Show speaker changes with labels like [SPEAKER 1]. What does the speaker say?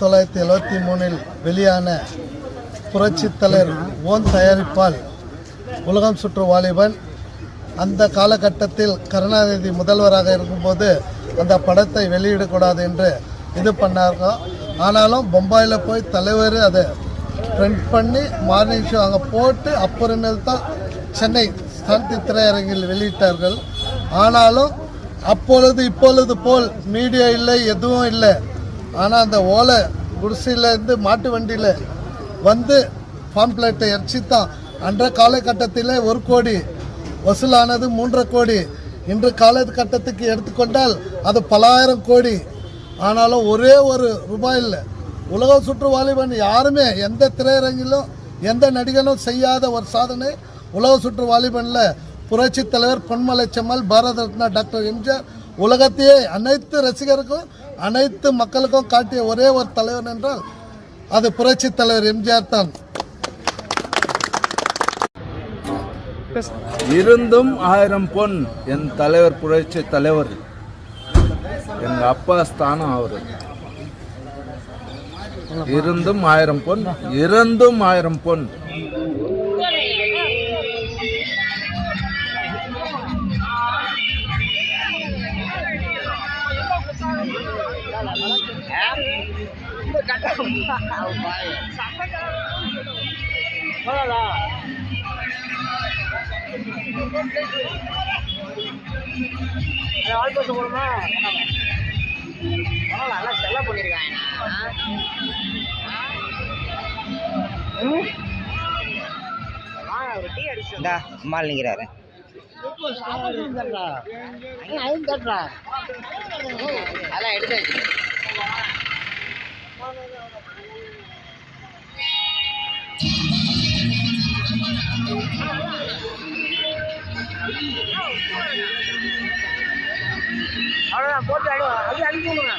[SPEAKER 1] தொள்ளாயிரத்தி எழுபத்தி மூணில் வெளியான புரட்சித்தலைவர் ஓன் தயாரிப்பால் உலகம் சுற்று வாலிபன். அந்த காலகட்டத்தில் கருணாநிதி முதல்வராக இருக்கும்போது அந்த படத்தை வெளியிடக்கூடாது என்று இது பண்ணாங்க. ஆனாலும் பம்பாயில் போய் தலைவர் அதை பிரிண்ட் பண்ணி மார்னிங் ஷோ அங்கே போட்டு அப்புறமேல் தான் சென்னை சாந்தி திரையரங்கில் வெளியிட்டார்கள். ஆனாலும் அப்பொழுது இப்பொழுது போல் மீடியா இல்லை எதுவும் இல்லை. ஆனால் அந்த ஓலை குடிசையிலேருந்து மாட்டு வண்டியில் வந்து பாம்ப்ளேட்டை எரிச்சு தான் அன்ற காலகட்டத்தில் ஒரு கோடி வசூலானது மூன்றரை கோடி. இன்று காலகட்டத்துக்கு எடுத்துக்கொண்டால் அது பலாயிரம் கோடி. ஆனாலும் ஒரே ஒரு ரூபாய் இல்லை. உலக சுற்று வாலிபன் யாருமே எந்த திரையரங்கிலும் எந்த நடிகனும் செய்யாத ஒரு சாதனை உலக சுற்று வாலிபனில் புரட்சித் தலைவர் பொன்மலை செம்மல் பாரத ரத்னா டாக்டர் எம்ஜிஆர் உலகத்தையே அனைத்து ரசிகருக்கும் அனைத்து மக்களுக்கும் காட்டிய ஒரே ஒரு தலைவர் என்றால் அது புரட்சி தலைவர் எம்ஜிஆர் தான்.
[SPEAKER 2] இருந்தும் ஆயிரம் பொன் என் தலைவர் புரட்சி தலைவர். எங்க அப்பா ஸ்தானம் அவரு. இருந்தும் ஆயிரம் பொன் இருந்தும் ஆயிரம் பொன்.
[SPEAKER 3] ஆள் பஸ் போடுமா நல்லா செல்ல பண்ணிருக்காங்க ஒரு டீ
[SPEAKER 4] அம்மாள் நிற்கிறாரு
[SPEAKER 3] அதெல்லாம் எடுத்தாச்சு அவ்வளோதான் போட்டு அடி அப்படியே அடிக்க விடுங்க